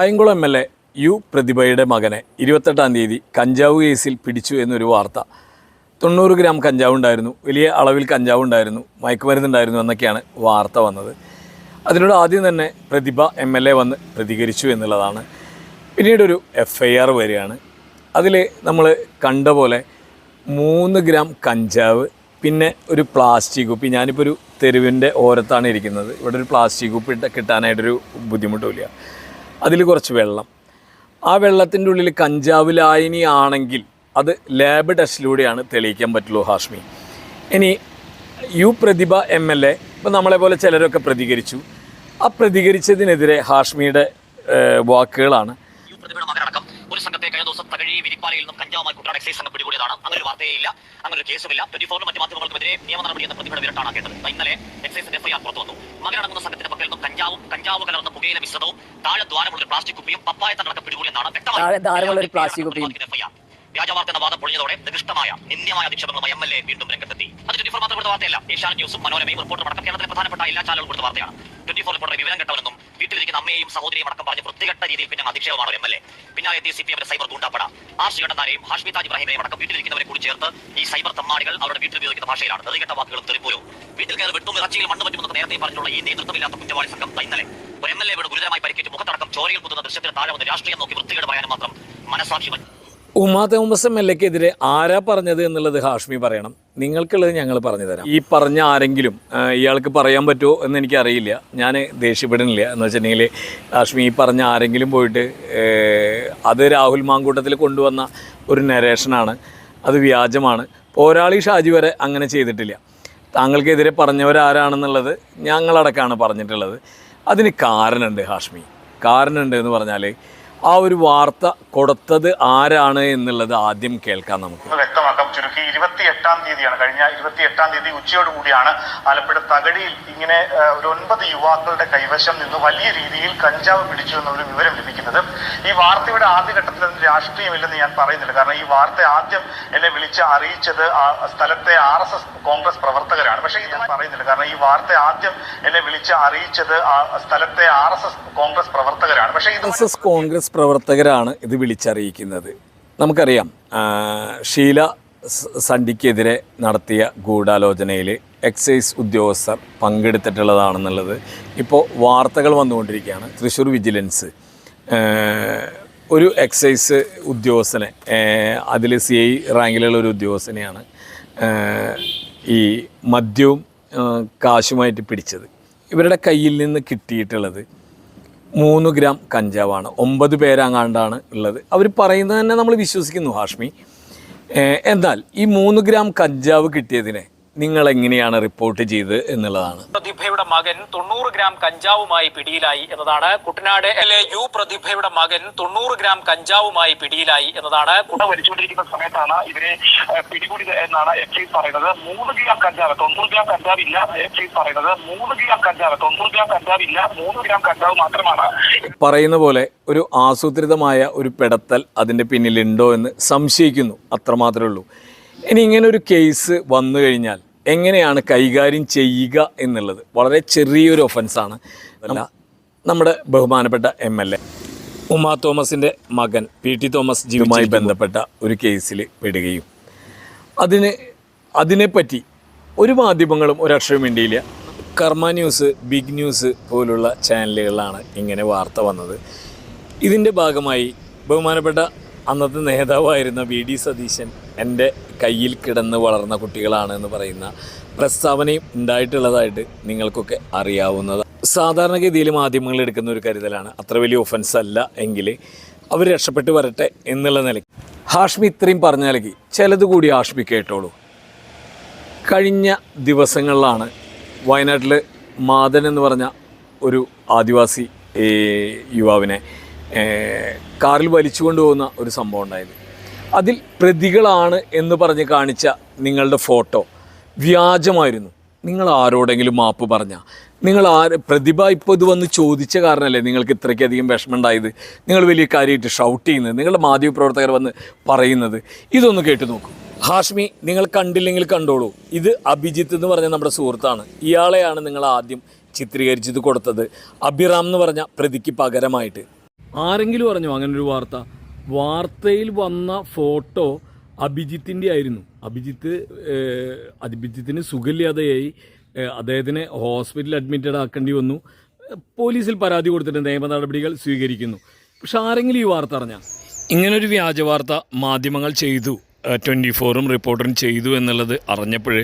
Kayamkulam M L A U പ്രതിഭയുടെ മകനെ ഇരുപത്തെട്ടാം തീയതി കഞ്ചാവ് കേസിൽ പിടിച്ചു എന്നൊരു വാർത്ത. തൊണ്ണൂറ് ഗ്രാം കഞ്ചാവ് ഉണ്ടായിരുന്നു. വലിയ അളവിൽ കഞ്ചാവ് ഉണ്ടായിരുന്നു. മയക്കുമരുന്നുണ്ടായിരുന്നു എന്നൊക്കെയാണ് വാർത്ത വന്നത്. അതിനോട് ആദ്യം തന്നെ പ്രതിഭ എം എൽ എ വന്ന് പ്രതികരിച്ചു എന്നുള്ളതാണ്. പിന്നീടൊരു എഫ് ഐ ആർ വരികയാണ്. അതിൽ നമ്മൾ കണ്ട പോലെ മൂന്ന് ഗ്രാം കഞ്ചാവ് പിന്നെ ഒരു പ്ലാസ്റ്റിക് കുപ്പി. ഞാനിപ്പോൾ ഒരു തെരുവിന്റെ ഓരത്താണ് ഇരിക്കുന്നത്. ഇവിടെ ഒരു പ്ലാസ്റ്റിക് കുപ്പി കിട്ടാനായിട്ടൊരു ബുദ്ധിമുട്ടുമില്ല അതിൽ കുറച്ച് വെള്ളം. ആ വെള്ളത്തിന്റെ ഉള്ളിൽ കഞ്ചാവ് ലായനി ആണെങ്കിൽ അത് ലാബ് ടെസ്റ്റിലൂടെയാണ് തെളിയിക്കാൻ പറ്റുള്ളൂ ഹാഷ്മി. ഇനി U Prathibha M L A ഇപ്പം നമ്മളെ പോലെ ചിലരൊക്കെ പ്രതികരിച്ചു. ആ പ്രതികരിച്ചതിനെതിരെ ഹാഷ്മിയുടെ വാക്കുകളാണ് യു പ്രതിഭയുടെ മകനടക്കം ഒരു സംഘത്തെ കഴിഞ്ഞ ദിവസം തകഴി വിരിപ്പാലയിൽ നിന്നും കഞ്ചാവുമായി കുട്ടനാട് എക്സൈസ് സംഘം പിടികൂടിയതാണ്. അങ്ങനെ ഒരു വാർത്തയില്ല. അങ്ങനെ ഒരു കേസുമില്ല. ട്വന്റി ഫോറിലും മറ്റു മാധ്യമങ്ങൾക്കെതിരെ നിയമ നടപടി എന്ന പ്രതിഭയുടെ വിരട്ടാണ് കേട്ടത് ഇന്നലെ എക്സൈസിന്റെ എഫ്ഐആർ പുറത്തു വന്നു. മകനടങ്ങുന്ന സംഘത്തിന്റെ പക്കൽ നിന്നും കഞ്ചാവും കഞ്ചാവ് കലർന്ന പുകയിലെ മിശ്രിതവും താഴെ ദ്വാരമുള്ള ഒരു പ്ലാസ്റ്റിക് കുപ്പിയും പപ്പായ തടക്കം പിടികൂടിയെന്നാണ്. എഫ്ഐആർ വ്യാജവാർത്ത എന്ന വാദം പൊളിഞ്ഞതോടെ നികൃഷ്ടമായ നിന്ദ്യമായ അധിക്ഷേപങ്ങളുമായി എം എൽ എ വീണ്ടും രംഗത്തെത്തി. അത് ട്വന്റി ഫോർ മാത്രം കൊടുത്ത വാർത്തയല്ല. ഏഷ്യാനെറ്റ് ന്യൂസും മനോരമയും റിപ്പോർട്ടർ അടക്കം കേരളത്തിലെ പ്രധാനപ്പെട്ട എല്ലാ ചാനലുകളും കൊടുത്ത വാർത്തയാണ്. ട്വന്റി ഫോർ റിപ്പോർട്ടറെ വിവരം കേട്ടവരെന്നും വീട്ടിലിരിക്കുന്ന അമ്മയെയും സഹോദരിയും അടക്കം പറഞ്ഞ് വൃത്തികെട്ട രീതിയിൽ പിന്നെ അധിക്ഷേപമാണ് എം എൽ എ പിന്നെ എത്തിയ സി പി എമ്മിന്റെ സൈബർ ഗൂണ്ടാപ്പട. ആർ ശ്രീകണ്ഠനാരെയും ഹാഷ്മി താജ് അടക്കം വീട്ടിലിരിക്കുന്നവരെ കൂടി ചേർത്ത് ഈ സൈബർ തമ്മാടികൾ അവരുടെ വീട്ടിൽ ഉപയോഗിക്കുന്ന ഭാഷയിലാണ്. നെറികെട്ട വാക്കുകളും തെറിപ്പോലും വീട്ടിൽ കയറി വെട്ടും ഇറച്ചിയിൽ മണ്ണ് പറ്റുമെന്ന് നേരത്തെ പറഞ്ഞുള്ള ഈ നേതൃത്വമില്ലാത്ത കുറ്റവാളി സംഘം ഇന്നലെ ഒരു എം എൽ എയുടെ ഗുരുതരമായി പരിക്കേറ്റ് മുഖത്തടക്കം ചോരയിൽ കുത്തുന്ന ദൃശ്യത്തിന് താഴെ വന്ന് രാഷ്ട്രീയം നോക്കി വൃത്തികേട് പറയാനും മാത്രം മനസാക്ഷി ഉമാ തോമസ് എം എൽ ആരാ പറഞ്ഞത് എന്നുള്ളത് ഹാഷ്മി പറയണം. നിങ്ങൾക്കുള്ളത് ഞങ്ങൾ പറഞ്ഞു തരാം. ഈ പറഞ്ഞ ആരെങ്കിലും ഇയാൾക്ക് പറയാൻ പറ്റുമോ എന്ന് എനിക്കറിയില്ല. ഞാൻ ദേഷ്യപ്പെടുന്നില്ല. എന്ന് വെച്ചിട്ടുണ്ടെങ്കിൽ ഹാഷ്മി ഈ പറഞ്ഞ ആരെങ്കിലും പോയിട്ട് അത് രാഹുൽ മാങ്കൂട്ടത്തിൽ കൊണ്ടുവന്ന ഒരു നരേഷനാണ് അത് വ്യാജമാണ്. പോരാളി ഷാജി വരെ അങ്ങനെ ചെയ്തിട്ടില്ല. താങ്കൾക്കെതിരെ പറഞ്ഞവരാരാണെന്നുള്ളത് ഞങ്ങളടക്കമാണ് പറഞ്ഞിട്ടുള്ളത്. അതിന് കാരണമുണ്ട് ഹാഷ്മി. കാരണമുണ്ട് എന്ന് പറഞ്ഞാൽ ആ ഒരു വാർത്ത കൊടുത്തത് ആരാണ് എന്നുള്ളത് ആദ്യം കേൾക്കാം നമുക്ക്. വ്യക്തമാക്കാം. ചുരുക്കി ഇരുപത്തി എട്ടാം തീയതിയാണ്. കഴിഞ്ഞ ഇരുപത്തി എട്ടാം തീയതി ഉച്ചയോട് കൂടിയാണ് ആലപ്പുഴ തകഴിയിൽ ഇങ്ങനെ ഒരു ഒൻപത് യുവാക്കളുടെ കൈവശം നിന്ന് വലിയ രീതിയിൽ കഞ്ചാവ് പിടിച്ചു എന്നൊരു വിവരം ലഭിക്കുന്നത്. ഈ വാർത്തയുടെ ആദ്യഘട്ടത്തിൽ അതിന് രാഷ്ട്രീയമില്ലെന്ന് ഞാൻ പറയുന്നില്ല. കാരണം ഈ വാർത്ത ആദ്യം എന്നെ വിളിച്ച് അറിയിച്ചത് ആ സ്ഥലത്തെ ആർ എസ് എസ് കോൺഗ്രസ് പ്രവർത്തകരാണ്. പക്ഷേ ഇത് ഞാൻ പറയുന്നില്ല. കാരണം ഈ വാർത്ത ആദ്യം എന്നെ വിളിച്ച് അറിയിച്ചത് ആ സ്ഥലത്തെ ആർ എസ് എസ് കോൺഗ്രസ് പ്രവർത്തകരാണ്. പക്ഷേ ഇത് എസ് പ്രവർത്തകരാണ് ഇത് വിളിച്ചറിയിക്കുന്നത്. നമുക്കറിയാം ഷീല സണ്ടിക്കെതിരെ നടത്തിയ ഗൂഢാലോചനയിൽ എക്സൈസ് ഉദ്യോഗസ്ഥർ പങ്കെടുത്തിട്ടുള്ളതാണെന്നുള്ളത് ഇപ്പോൾ വാർത്തകൾ വന്നുകൊണ്ടിരിക്കുകയാണ്. തൃശ്ശൂർ വിജിലൻസ് ഒരു എക്സൈസ് ഉദ്യോഗസ്ഥനെ അതിൽ സി ഐ റാങ്കിലുള്ള ഒരു ഉദ്യോഗസ്ഥനെയാണ് ഈ മദ്യവും കാശുമായിട്ട് പിടിച്ചത്. ഇവരുടെ കയ്യിൽ നിന്ന് കിട്ടിയിട്ടുള്ളത് മൂന്ന് ഗ്രാം കഞ്ചാവാണ്. ഒമ്പത് പേരങ്ങാണ്ടാണ് ഉള്ളത്. അവർ പറയുന്നത് തന്നെ നമ്മൾ വിശ്വസിക്കുന്നു ഹാഷ്മി. എന്നാൽ ഈ മൂന്ന് ഗ്രാം കഞ്ചാവ് കിട്ടിയതിനെ നിങ്ങൾ എങ്ങനെയാണ് റിപ്പോർട്ട് ചെയ്തത് എന്നുള്ളതാണ്. പ്രതിഭയുടെ മകൻ തൊണ്ണൂറ് ഗ്രാം കഞ്ചാവുമായി പിടിയിലായി എന്നതാണ്. കുട്ടനാട് എൽ എ യു പ്രതിഭയുടെ മകൻ തൊണ്ണൂറ് ഗ്രാം കഞ്ചാവുമായി പിടിയിലായി എന്നതാണ്. കുട വലിച്ചുകൊണ്ടിരിക്കുന്ന സമയത്താണ് ഇവരെ പിടികൂടിയത് എന്നാണ് എക്സൈസ് പറയുന്നത്. മൂന്ന് ഗ്രാം കഞ്ചാവ് തൊണ്ണൂറ് ഗ്രാം കഞ്ചാവ് ഇല്ല എക്സൈസ് പറയുന്നത്. മൂന്ന് ഗ്രാം കഞ്ചാവ് തൊണ്ണൂറ് ഗ്രാം കഞ്ചാവ് ഇല്ല മൂന്ന് ഗ്രാം കഞ്ചാവ് മാത്രമാണ്. പറയുന്ന പോലെ ഒരു ആസൂത്രിതമായ ഒരു പെടത്തൽ അതിന്റെ പിന്നിലുണ്ടോ എന്ന് സംശയിക്കുന്നു. അത്രമാത്രമേ ഉള്ളൂ. ഇനി ഇങ്ങനെ ഒരു കേസ് വന്നു കഴിഞ്ഞാൽ എങ്ങനെയാണ് കൈകാര്യം ചെയ്യുക എന്നുള്ളത്? വളരെ ചെറിയൊരു ഒഫൻസാണ് അല്ല നമ്മുടെ ബഹുമാനപ്പെട്ട എം എൽ എ ഉമാ തോമസിന്റെ മകൻ പി ടി തോമസ് ജിയുമായി ബന്ധപ്പെട്ട ഒരു കേസിൽ പെടുകയും. അതിന് അതിനെപ്പറ്റി ഒരു മാധ്യമങ്ങളും ഒരക്ഷരം വേണ്ടിയില്ല കർമ്മ ന്യൂസ് ബിഗ് ന്യൂസ് പോലുള്ള ചാനലുകളിലാണ് ഇങ്ങനെ വാർത്ത വന്നത്. ഇതിന്റെ ഭാഗമായി ബഹുമാനപ്പെട്ട അന്നത്തെ നേതാവായിരുന്ന വി ഡി സതീശൻ എന്റെ കയ്യിൽ കിടന്ന് വളർന്ന കുട്ടികളാണ് എന്ന് പറയുന്ന പ്രസ്താവനയും ഉണ്ടായിട്ടുള്ളതായിട്ട് നിങ്ങൾക്കൊക്കെ അറിയാവുന്നത്. സാധാരണഗതിയിൽ മാധ്യമങ്ങൾ എടുക്കുന്ന ഒരു കരുതലാണ്. അത്ര വലിയ ഒഫൻസ് അല്ല എങ്കിൽ അവർ രക്ഷപ്പെട്ട് വരട്ടെ എന്നുള്ള നിലയ്ക്ക്. ഹാഷ്മി ഇത്രയും പറഞ്ഞ നിലയ്ക്ക് ചിലത് കൂടി ഹാഷ്മി കേട്ടോളൂ. കഴിഞ്ഞ ദിവസങ്ങളിലാണ് വയനാട്ടിൽ മാതൻ എന്ന് പറഞ്ഞ ഒരു ആദിവാസി യുവാവിനെ കാറിൽ വലിച്ചു കൊണ്ടുപോകുന്ന ഒരു സംഭവം ഉണ്ടായത്. അതിൽ പ്രതികളാണ് എന്ന് പറഞ്ഞ് കാണിച്ച നിങ്ങളുടെ ഫോട്ടോ വ്യാജമായിരുന്നു. നിങ്ങൾ ആരോടെങ്കിലും മാപ്പ് പറഞ്ഞ നിങ്ങൾ ആര് പ്രതിഭ ഇപ്പോൾ ഇത് വന്ന് ചോദിച്ച കാരണമല്ലേ നിങ്ങൾക്ക് ഇത്രയ്ക്കധികം വിഷമം ഉണ്ടായത് നിങ്ങൾ വലിയ കാര്യമായിട്ട് ഷൗട്ട് ചെയ്യുന്നത് നിങ്ങളുടെ മാധ്യമപ്രവർത്തകർ വന്ന് പറയുന്നത് ഇതൊന്ന് കേട്ടു നോക്കൂ. ഹാഷ്മി നിങ്ങൾ കണ്ടില്ലെങ്കിൽ കണ്ടോളൂ. ഇത് അഭിജിത്ത് എന്ന് പറഞ്ഞ നമ്മുടെ സുഹൃത്താണ്. ഇയാളെയാണ് നിങ്ങൾ ആദ്യം ചിത്രീകരിച്ചത് കൊടുത്തത്. അഭിറാം എന്ന് പറഞ്ഞ പ്രതിക്ക് പകരമായിട്ട്. ആരെങ്കിലും അറിഞ്ഞോ അങ്ങനൊരു വാർത്ത? വാർത്തയിൽ വന്ന ഫോട്ടോ അഭിജിത്തിന്റെ ആയിരുന്നു. അഭിജിത്ത് അഭിജിത്തിന് സുഖമില്ലാതെയായി അദ്ദേഹത്തിനെ ഹോസ്പിറ്റലിൽ അഡ്മിറ്റഡ് ആക്കേണ്ടി വന്നു. പോലീസിൽ പരാതി കൊടുത്തിട്ട് നിയമ നടപടികൾ സ്വീകരിക്കുന്നു. പക്ഷെ ആരെങ്കിലും ഈ വാർത്ത അറിഞ്ഞാൽ ഇങ്ങനൊരു വ്യാജ വാർത്ത മാധ്യമങ്ങൾ ചെയ്തു ട്വന്റി ഫോറും റിപ്പോർട്ടറും ചെയ്തു എന്നുള്ളത് അറിഞ്ഞപ്പോൾ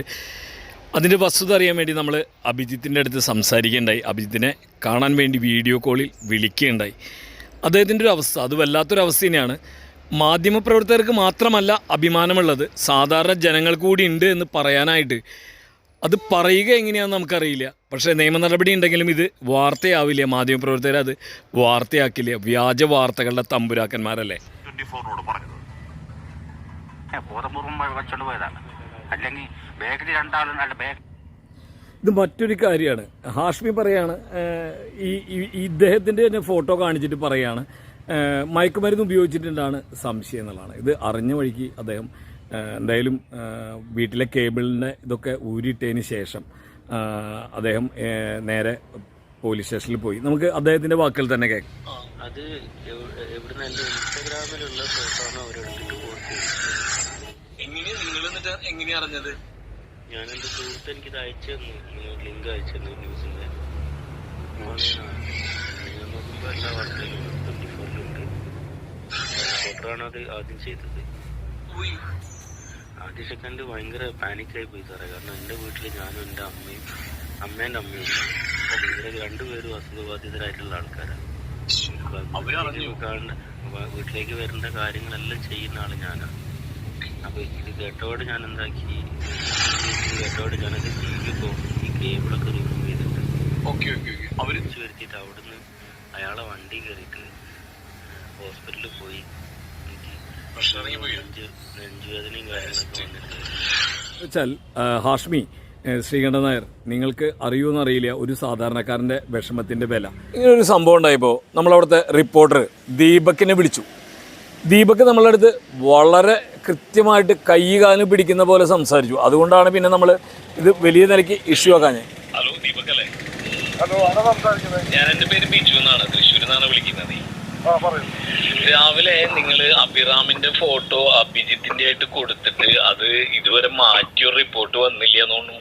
അതിന്റെ വസ്തുത അറിയാൻ വേണ്ടി നമ്മൾ അഭിജിത്തിന്റെ അടുത്ത് സംസാരിക്കുകയുണ്ടായി അഭിജിത്തിനെ കാണാൻ വേണ്ടി വീഡിയോ കോളിൽ വിളിക്കുകയുണ്ടായി അദ്ദേഹത്തിന്റെ ഒരു അവസ്ഥ. അത് വല്ലാത്തൊരു അവസ്ഥ തന്നെയാണ്. മാധ്യമപ്രവർത്തകർക്ക് മാത്രമല്ല അഭിമാനമുള്ളത്. സാധാരണ ജനങ്ങൾ കൂടി ഉണ്ട് എന്ന് പറയാനായിട്ട്. അത് പറയുക എങ്ങനെയാണെന്ന് നമുക്കറിയില്ല. പക്ഷേ നിയമ നടപടി ഉണ്ടെങ്കിലും ഇത് വാർത്തയാവില്ല? മാധ്യമപ്രവർത്തകർ അത് വാർത്തയാക്കില്ല? വ്യാജ വാർത്തകളുടെ തമ്പുരാക്കന്മാരല്ലേ? ബോധപൂർവം വെച്ചോണ്ട് പോയതാണ്. അല്ലെങ്കിൽ ബാഗിൽ രണ്ടാളും അല്ല ബാഗ് ഇത് മറ്റൊരു കാര്യമാണ്. ഹാഷ്മി പറയാണ് ഈ ഇദ്ദേഹത്തിന്റെ തന്നെ ഫോട്ടോ കാണിച്ചിട്ട് പറയാണ് മയക്കുമരുന്ന് ഉപയോഗിച്ചിട്ടുണ്ടാണ് സംശയം എന്നുള്ളതാണ്. ഇത് അറിഞ്ഞ വഴിക്ക് അദ്ദേഹം എന്തായാലും വീട്ടിലെ കേബിളിനെ ഇതൊക്കെ ഊരിയിട്ടതിന് ശേഷം അദ്ദേഹം നേരെ പോലീസ് സ്റ്റേഷനിൽ പോയി. നമുക്ക് അദ്ദേഹത്തിന്റെ വാക്കുകൾ തന്നെ കേൾക്കാം. അത് എവ്- എവിടുന്നല്ല ഇൻസ്റ്റാഗ്രാമിലുള്ള ഫോട്ടോ ആണ് അവരെടുത്തിട്ട് നിങ്ങൾ എന്നിട്ട് എങ്ങനെയാ അറിഞ്ഞത്? ഞാൻ എന്റെ സുഹൃത്ത് എനിക്ക് ഇത് അയച്ചു തന്നു. ലിങ്ക് അയച്ചു തന്നു ന്യൂസിന്റെ. ഞാൻ നോക്കുമ്പോ എല്ലാ വാർത്തയിലും ട്വന്റി ഫോറിലുണ്ട് റിപ്പോർട്ടറാണ് അത് ആദ്യം ചെയ്തത്. ആദ്യ സെക്കൻഡ് ഭയങ്കര പാനിക്കായി പോയി സാറേ. കാരണം എന്റെ വീട്ടിൽ ഞാനും എന്റെ അമ്മയും അമ്മേന്റെ അമ്മയും ഉണ്ട്. ഇവരെ രണ്ടുപേരും അസുഖബാധിതരായിട്ടുള്ള ആൾക്കാരാണ് അപ്പൊ വീട്ടിലേക്ക് വരേണ്ട കാര്യങ്ങളെല്ലാം ചെയ്യുന്ന ആൾ ഞാനാണ് അപ്പൊ ഇത് കേട്ടോട് ഞാൻ എന്താക്കി കേട്ടോട് ഞാനത് ടി വി ഈ കേബിളൊക്കെ റിമൂവ് ചെയ്തിട്ട് ഓക്കെ ഓക്കെ ഓക്കെ. അവർ വിളിച്ചു വരുത്തിയിട്ട് അവിടുന്ന് അയാളെ വണ്ടി കയറിയിട്ട് ഹോസ്പിറ്റലിൽ പോയി. എനിക്ക് നെഞ്ച് നെഞ്ചുവേദനയും കാര്യങ്ങളൊക്കെ വന്നിട്ട്. വെച്ചാൽ ഹാഷ്മി ശ്രീകണ്ഠ ശ്രീകണ്ഠൻ നായർ നിങ്ങൾക്ക് അറിയുമെന്ന് അറിയില്ല ഒരു സാധാരണക്കാരന്റെ വിഷമത്തിന്റെ വില. ഇങ്ങനെ ഒരു സംഭവം ഉണ്ടായപ്പോൾ നമ്മളവിടുത്തെ റിപ്പോർട്ടർ ദീപക്കിനെ വിളിച്ചു. ദീപക് നമ്മളുടെ അടുത്ത് വളരെ കൃത്യമായിട്ട് കൈ കാലും പിടിക്കുന്ന പോലെ സംസാരിച്ചു. അതുകൊണ്ടാണ് പിന്നെ നമ്മൾ ഇത് വലിയ നിലയ്ക്ക് ഇഷ്യൂ ആക്കാൻ ഹലോ ദീപക് അല്ലേ? ഹലോ ആരാ സംസാരിക്കുന്നത് ഞാൻ എന്റെ പേര് ബിജു എന്നാണ്. തൃശ്ശൂരിൽ നിന്നാണ് വിളിക്കുന്നത് ആ പറയൂ. രാവിലെ നിങ്ങൾ അഭിറാമിന്റെ ഫോട്ടോ അഭിജിത്തിന്റെ ആയിട്ട് കൊടുത്തിട്ട് അത് ഇതുവരെ മാറ്റിയൊരു റിപ്പോർട്ട് വന്നില്ല എന്ന് തോന്നുന്നു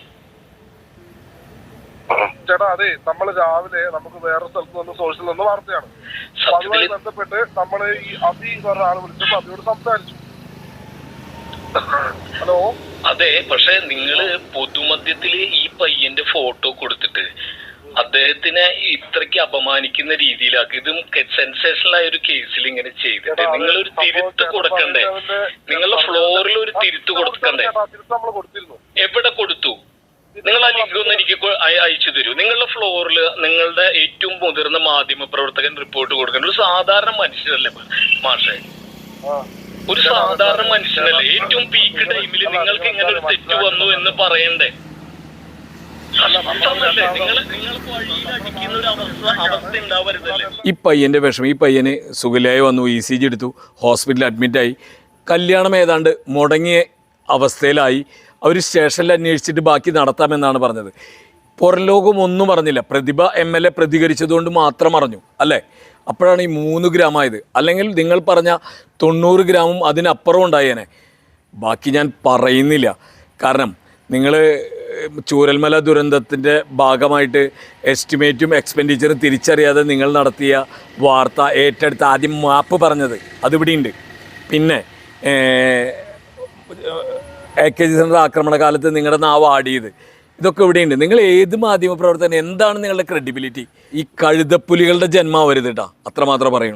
ചേട്ടാ അതെ നമ്മൾ രാവിലെ നമുക്ക് വേറെ സ്ഥലത്ത് നിന്ന് സോഴ്സിൽ നിന്ന് വാർത്തയാണ്. അപ്പൊ അതുമായി ബന്ധപ്പെട്ട് നമ്മൾ ഈ അബി എന്ന് പറഞ്ഞ ആൾ വിളിച്ചപ്പോ അബിയോട് സംസാരിച്ചു. ഹലോ? അതെ പക്ഷെ നിങ്ങൾ പൊതുമധ്യത്തിൽ ഈ പയ്യന്റെ ഫോട്ടോ കൊടുത്തിട്ട് അദ്ദേഹത്തിനെ ഇത്രയ്ക്ക് അപമാനിക്കുന്ന രീതിയിലാക്കി. ഇതും സെൻസേഷണൽ ആയ ഒരു കേസിൽ ഇങ്ങനെ ചെയ്തിട്ട് നിങ്ങൾ ഒരു നിങ്ങളൊരു തിരുത്ത് കൊടുക്കണ്ടേ? നിങ്ങളുടെ ഫ്ലോറിൽ ഒരു തിരുത്ത് കൊടുക്കണ്ടേ? എവിടെ കൊടുത്തു? നിങ്ങൾ ആ ലിങ്ക് ഒന്ന് എനിക്ക് അയച്ചു തരൂ. നിങ്ങളുടെ ഫ്ലോറിൽ നിങ്ങളുടെ ഏറ്റവും മുതിർന്ന മാധ്യമ പ്രവർത്തകൻ റിപ്പോർട്ട് കൊടുക്കണം ഒരു സാധാരണ മനുഷ്യരല്ലേ മാഷെ? ഒരു സാധാരണ മനുഷ്യനല്ലേ? ഏറ്റവും പീക്ക് ടൈമിൽ നിങ്ങൾക്ക് ഇങ്ങനെ ഒരു തെറ്റ് വന്നു എന്ന് പറയണ്ടേ? ഈ പയ്യന്റെ വിഷമം. ഈ പയ്യന് സുഖലായി വന്നു ഇ സി ജി എടുത്തു ഹോസ്പിറ്റലിൽ അഡ്മിറ്റായി കല്യാണം ഏതാണ്ട് മുടങ്ങിയ അവസ്ഥയിലായി. അവർ സ്റ്റേഷനിൽ അന്വേഷിച്ചിട്ട് ബാക്കി നടത്താമെന്നാണ് പറഞ്ഞത്. പുറം ലോകം ഒന്നും പറഞ്ഞില്ല പ്രതിഭ എം എൽ എ പ്രതികരിച്ചതുകൊണ്ട് മാത്രം അറിഞ്ഞു അല്ലേ? അപ്പോഴാണ് ഈ മൂന്ന് ഗ്രാം ആയത്. അല്ലെങ്കിൽ നിങ്ങൾ പറഞ്ഞ തൊണ്ണൂറ് ഗ്രാമും അതിനപ്പുറം ഉണ്ടായേനെ. ബാക്കി ഞാൻ പറയുന്നില്ല. കാരണം നിങ്ങൾ ചൂരൽമല ദുരന്തത്തിന്റെ ഭാഗമായിട്ട് എസ്റ്റിമേറ്റും എക്സ്പെൻഡിച്ചറും തിരിച്ചറിയാതെ നിങ്ങൾ നടത്തിയ വാർത്ത ഏറ്റെടുത്ത് ആദ്യം മാപ്പ് പറഞ്ഞത് അതിവിടെയുണ്ട്. പിന്നെ എ കെ ജി സെന്റർ ആക്രമണകാലത്ത് നിങ്ങളുടെ നാവ് ആടിയത്. ഇതൊക്കെ ഇവിടെയുണ്ട്. നിങ്ങൾ ഏത് മാധ്യമ പ്രവർത്തനം എന്താണ് നിങ്ങളുടെ ക്രെഡിബിലിറ്റി ഈ കഴുതപ്പുലികളുടെ ജന്മാവരുത് കേട്ടോ അത്രമാത്രം പറയുള്ളൂ.